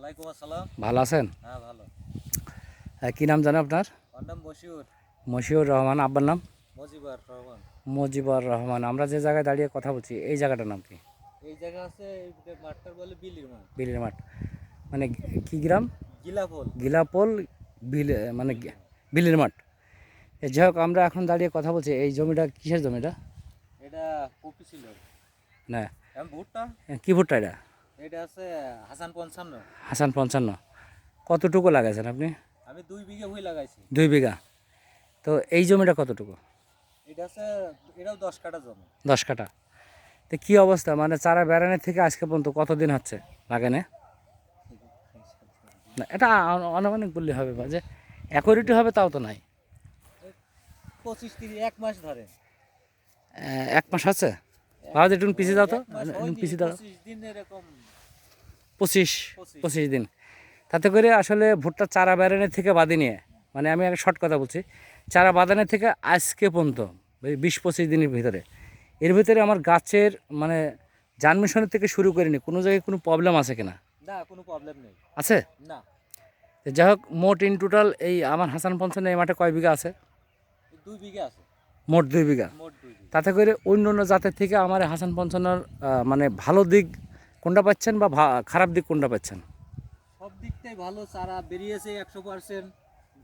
ওয়ালাইকুম আসসালাম। ভালো আছেন? হ্যাঁ ভালো। কি নাম জানে আপনার? আমার নাম বশিউর মশিউর রহমান আব্বার নাম? মজিবার রহমান। মজিবর রহমান আমরা যে জায়গায় দাঁড়িয়ে কথা বলছি এই জায়গাটার নাম কি? এই জায়গা আছে মাঠটার বলে বিলির মাঠ। বিলের মাঠ। মানে কি গ্রাম? গিলাফল গিলাপোল বিলে মানে বিলের মাঠ। যাই হোক আমরা এখন দাঁড়িয়ে কথা বলছি এই জমিটা কিসের জমিটা এটা? কপি ছিল না। ভুট্টা? কি ভুট্টা এটা? এটা আছে হাসান পঞ্চান্ন। হাসান পঞ্চান্ন। কতটুকু লাগাইছেন আপনি? আমি দুই বিঘে হয়ে লাগাইছি। দুই বিঘা। তো এই জমিটা কতটুকু? এটা আছে এটাও দশ কাটা জমি। দশ কাটা তো কী অবস্থা? মানে চারা বেড়ানোর থেকে আজকে পর্যন্ত কতদিন হচ্ছে লাগানে? না এটা অনেক বললে হবে বা যে অ্যাকুরেটি হবে তাও তো নাই। পঁচিশ তিরিশ এক মাস ধরে। এক মাস আছে? বাবা একটু পিছিয়ে দাও তো। হয়নি, পিছিয়ে দাও। দিন এরকম পঁচিশ পঁচিশ। দিন। তাতে করে আসলে ভুট্টা চারা বেড়ানোর থেকে বাদে নিয়ে মানে আমি একটা শর্ট কথা বলছি চারা বাদানের থেকে আজকে পর্যন্ত বিশ পঁচিশ দিনের ভিতরে এর ভিতরে আমার গাছের মানে জানমিশনের থেকে শুরু করিনি কোনো জায়গায় কোনো প্রবলেম আছে কিনা? না কোনো প্রবলেম নেই। আছে? না। যাই হোক মোট ইন টোটাল এই আমার হাসান পঞ্চান্ন এই মাঠে কয় বিঘা আছে? দুই বিঘা আছে। মোট দুই বিঘা। মোট দুই বিঘে। তাতে করে অন্য অন্য জাতের থেকে আমার এই হাসান পঞ্চান্নর আহ, মানে ভালো দিক কোনটা পাচ্ছেন বা খারাপ দিক কোনটা পাচ্ছেন? সব দিকটাই ভালো চারা বেরিয়েছে একশো পার্সেন্ট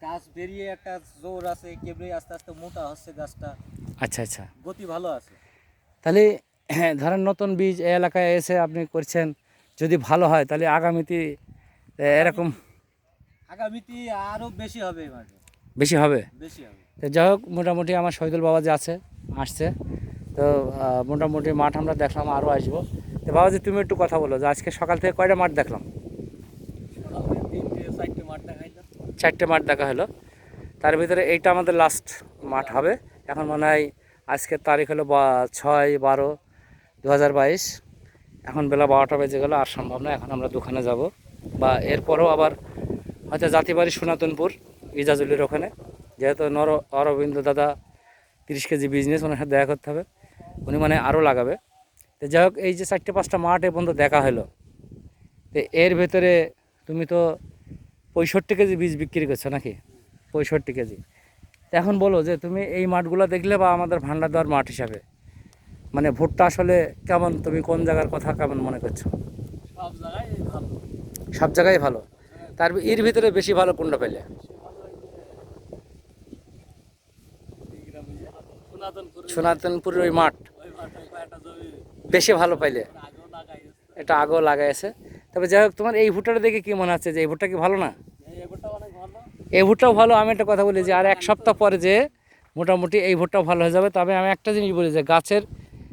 গাছ বেরিয়ে একটা জোর আছে কেবড়ে আস্তে আস্তে মোটা হচ্ছে গাছটা। আচ্ছা আচ্ছা। গতি ভালো আছে। তাহলে হ্যাঁ ধরেন নতুন বীজ এই এলাকায় এসে আপনি করছেন যদি ভালো হয় তাহলে আগামীতে এরকম আগামীতে আরও বেশি হবে বেশি হবে? বেশি হবে। তো যাই হোক মোটামুটি আমার শহীদুল বাবা যে আছে আসছে। তো মোটামুটি মাঠ আমরা দেখলাম আরও আসব। তো বাবাজি, তুমি একটু কথা বলো, যে আজকে সকাল থেকে কয়টা মাঠ দেখলাম? চারটে মাঠ দেখা হলো। তার ভিতরে এইটা আমাদের লাস্ট মাঠ হবে। এখন মনে হয় আজকের তারিখ হলো বা- ছয় বারো দু এখন বেলা বারোটা বেজে গেলো, আর সম্ভব না, এখন আমরা দোকানে যাব। বা এরপরও আবার হয়তো জাতিবাড়ি সনাতনপুর, ইজাজুলির ওখানে। যেহেতু নর অরবিন্দ দাদা তিরিশ কেজি বিজনেস ওনার সাথে দেখা করতে হবে। উনি মানে আরও লাগাবে। তো যাই হোক এই যে চারটে পাঁচটা মাঠ এ পর্যন্ত দেখা হলো তো এর ভেতরে তুমি তো পঁয়ষট্টি কেজি বীজ বিক্রি করছ নাকি? পঁয়ষট্টি কেজি। এখন বলো যে তুমি এই মাঠগুলো দেখলে বা আমাদের ভান্ডার দেওয়ার মাঠ হিসাবে মানে ভুট্টা আসলে কেমন? তুমি কোন জায়গার কথা কেমন মনে করছ? সব জায়গায় ভালো। সব জায়গায় ভালো? তার এর ভিতরে বেশি ভালো কোনটা পেলে সনাতনপুরের ওই মাঠ। বেশি ভালো পাইলে। এটা আগেও লাগাইছে। তবে যাই হোক, তোমার এই ভুট্টাটা দেখে কি মনে হচ্ছে যে এই ভুট্টা কি ভালো না? এই ভুট্টাও ভালো। আমি একটা কথা বলি যে, আর এক সপ্তাহ পরে যে মোটামুটি এই ভুট্টাও ভালো হয়ে যাবে। তবে আমি একটা জিনিস বলি যে, গাছের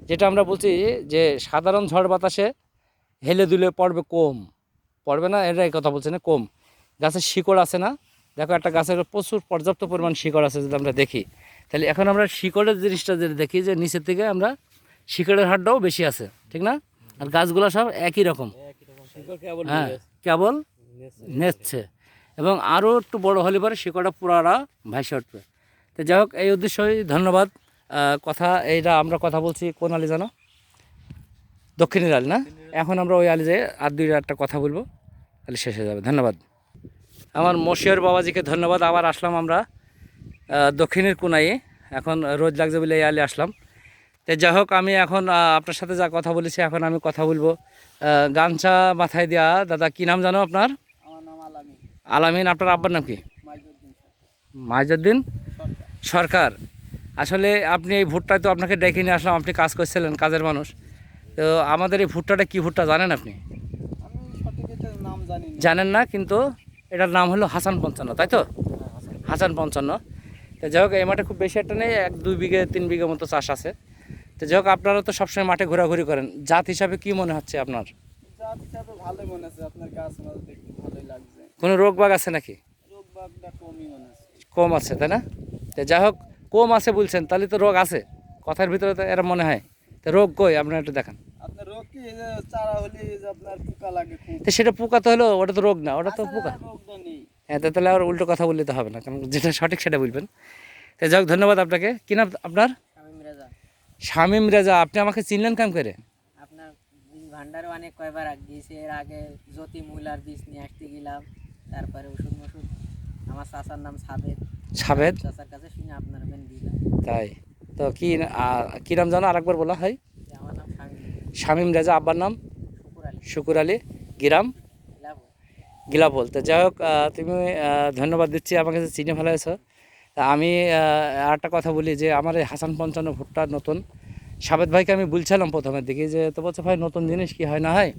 যেটা আমরা বলছি যে, সাধারণ ঝড় বাতাসে হেলে দুলে পড়বে কম। পড়বে না? এটা এই কথা বলছে না, কম। গাছের শিকড় আছে না? দেখো, একটা গাছের প্রচুর পর্যাপ্ত পরিমাণ শিকড় আছে যদি আমরা দেখি। তাহলে এখন আমরা শিকড়ের জিনিসটা যদি দেখি যে, নিচের থেকে আমরা শিকড়ের হারটাও বেশি আছে ঠিক না? আর গাছগুলো সব একই রকম। হ্যাঁ কেবল নেচ্ছে এবং আরও একটু বড় হলে পরে শিকড়টা পুরাটা ভাসে উঠবে। তো যাই হোক এই উদ্দেশ্যই ধন্যবাদ। কথা এইটা আমরা কথা বলছি কোন আলি জানো? দক্ষিণের আলি না? এখন আমরা ওই আলি যেয়ে আর দুই একটা কথা বলব তাহলে শেষ হয়ে যাবে। ধন্যবাদ। আমার মশিয়র বাবাজিকে ধন্যবাদ। আবার আসলাম আমরা দক্ষিণের কোনায়। এখন রোদ লাগছে বলে এই আলি আসলাম। তো যাই হোক আমি এখন আপনার সাথে যা কথা বলেছি এখন আমি কথা বলব। গামছা মাথায় দেওয়া দাদা কি নাম জানো আপনার? আমার নাম আলামি আলামিন আপনার আব্বার নাম কি? মাইজুদ্দিন সরকার। আসলে আপনি এই ভুট্টায় তো আপনাকে ডেকে নিয়ে আসলাম আপনি কাজ করছিলেন কাজের মানুষ। তো আমাদের এই ভুট্টাটা কি ভুট্টা জানেন আপনি? জানেন না কিন্তু এটার নাম হলো হাসান পঞ্চান্ন তাই তো? হাসান পঞ্চান্ন। তো যাই হোক এই মাঠে খুব বেশি একটা নেই এক দুই বিঘে তিন বিঘে মতো চাষ আছে। তো যাই হোক আপনারা তো সবসময় মাঠে ঘোরাঘুরি করেন। জাত হিসাবে কি মনে হচ্ছে আপনার? জাত হিসাবে ভালোই মনে আছে আপনার গাছ দেখতে ভালোই লাগছে। কোনো রোগ বাগ আছে নাকি? রোগ বাগটা কমই মনে আছে কম আছে তাই না? তো যাই হোক কম আছে বলছেন তাহলে তো রোগ আছে। কথার ভিতরে তো এরা মনে হয়। তো রোগ কই? আপনার একটু দেখান। আপনার রোগ কি? এই যে চারা হলে এই যে আপনার পোকা লাগে খুব। তো সেটা পোকা তো হলো ওটা তো রোগ না ওটা তো পোকা। তাছাড়া রোগটা নেই। হ্যাঁ তো তাহলে আর উল্টো কথা বললে তো হবে না কারণ যেটা সঠিক সেটা বলবেন। তো যাই হোক ধন্যবাদ আপনাকে। কি নাম আপনার? শামিম রেজা আপনি আমাকে চিনলেন কাম করে? আপনার ভান্ডারে অনেক কয়বার গিয়েছি এর আগে জ্যোতি মূলার বীজ নিয়ে আসতে গেলাম তারপরে ওষুধ মষুধ আমার চাচার নাম সাবেদ। সাবেদ? চাচার কাছে শুনে আপনার বেন দিলাম। তাই তো কি আহ, কি নাম জানো? আরেকবার বলা হয়। আমার নাম শামীম। রেজা আব্বার নাম? শুকুর আলী। শুকুর আলী গিরাম? গিলা বলতে যাই হোক তুমি ধন্যবাদ দিচ্ছি আমাকে চিনে ফেলেছ। তা আমি আহ, আর একটা কথা বলি যে আমার এই হাসান পঞ্চান্ন ভুট্টা নতুন। সাবেদ ভাইকে আমি বলছিলাম প্রথমের দিকে যে তো বলছে ভাই নতুন জিনিস কি হয় না হয়?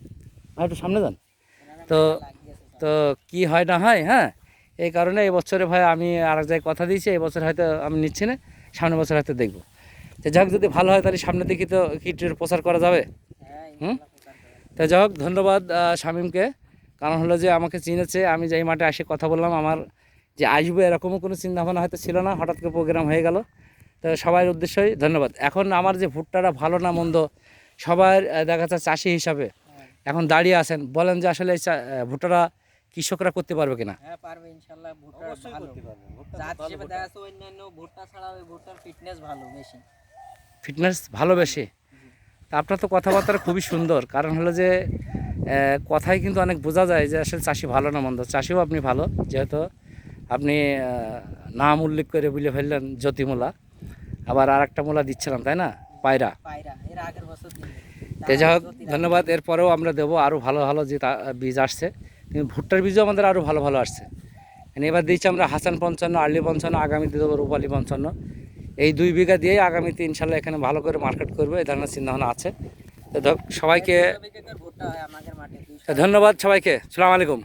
ভাই একটু সামনে যান। তো তো কি হয় না হয় হ্যাঁ? এই কারণে এই বছরে ভাই আমি আর এক জায়গায় কথা দিয়েছি এই বছর হয়তো আমি নিচ্ছি না সামনের বছর হয়তো দেখব। তো যাই যদি ভালো হয় তাহলে সামনে দিকে তো কিটের প্রচার করা যাবে? হুম? তো যাই হোক ধন্যবাদ শামীমকে। কারণ হলো যে আমাকে চিনেছে আমি যে এই মাঠে এসে কথা বললাম আমার যে আসবে এরকমও কোনো চিন্তা ভাবনা হয়তো ছিল না হঠাৎ করে প্রোগ্রাম হয়ে গেল। তো সবার উদ্দেশ্যই ধন্যবাদ। এখন আমার যে ভুট্টাটা ভালো না মন্দ সবার দেখা যাচ্ছে চাষি হিসাবে। এখন দাঁড়িয়ে আছেন। বলেন যে আসলে এই চা- ভুট্টাটা কৃষকরা করতে পারবে কিনা? হ্যাঁ পারবে ভুট্টা অবশ্যই ভালো। পারবে। জাত হিসেবে দেখা যাচ্ছে অন্যান্য ভুট্টা ছাড়া ওই ভুট্টার ফিটনেস ভালো বেশি। ফিটনেস ভালো বেশি? তা আপনার তো কথাবার্তা খুবই সুন্দর। কারণ হলো যে কথায় কিন্তু অনেক বোঝা যায় যে আসলে চাষি ভালো না মন্দ। চাষিও আপনি ভালো যেহেতু আপনি নাম উল্লেখ করে বলে ফেললেন জ্যোতিমূলা। আবার আর একটা মূলা দিচ্ছিলাম তাই না? পায়রা। তো যাই হোক ধন্যবাদ। এরপরেও আমরা দেবো আরও ভালো ভালো যে বীজ আসছে। কিন্তু ভুট্টার বীজও আমাদের আরও ভালো ভালো আসছে। এবার দিচ্ছি আমরা হাসান পঞ্চান্ন আর্লি পঞ্চান্ন আগামীতে দেবো রূপালী পঞ্চান্ন। এই দুই বিঘা দিয়েই আগামীতে ইনশাল্লাহ এখানে ভালো করে মার্কেট করব এই ধরনের চিন্তাভাবনা আছে। তো সবাইকে ধন্যবাদ সবাইকে। সালাম আলাইকুম।